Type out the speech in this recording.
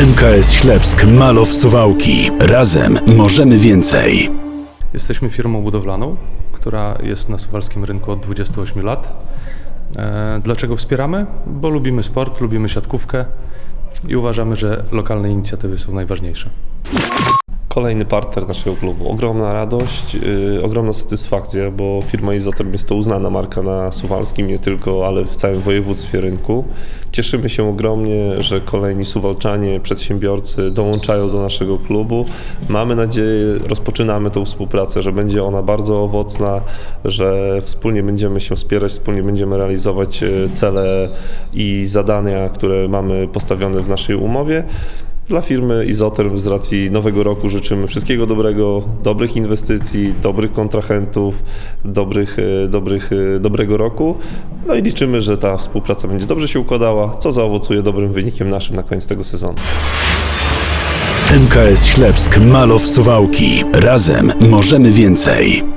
MKS Ślepsk Malow Suwałki. Razem możemy więcej. Jesteśmy firmą budowlaną, która jest na suwalskim rynku od 28 lat. E, Dlaczego wspieramy? Bo lubimy sport, lubimy siatkówkę i uważamy, że lokalne inicjatywy są najważniejsze. Kolejny partner naszego klubu. Ogromna radość, yy, ogromna satysfakcja, bo firma Izoterm jest to uznana marka na Suwalskim, nie tylko, ale w całym województwie rynku. Cieszymy się ogromnie, że kolejni suwalczanie, przedsiębiorcy dołączają do naszego klubu. Mamy nadzieję, rozpoczynamy tą współpracę, że będzie ona bardzo owocna, że wspólnie będziemy się wspierać, wspólnie będziemy realizować yy, cele i zadania, które mamy postawione w naszej umowie. Dla firmy Izoterm z racji nowego roku życzymy wszystkiego dobrego, dobrych inwestycji, dobrych kontrahentów, dobrych, e, dobrych, e, dobrego roku. No i liczymy, że ta współpraca będzie dobrze się układała, co zaowocuje dobrym wynikiem naszym na koniec tego sezonu. MKS Ślepsk Malow Suwałki. Razem możemy więcej.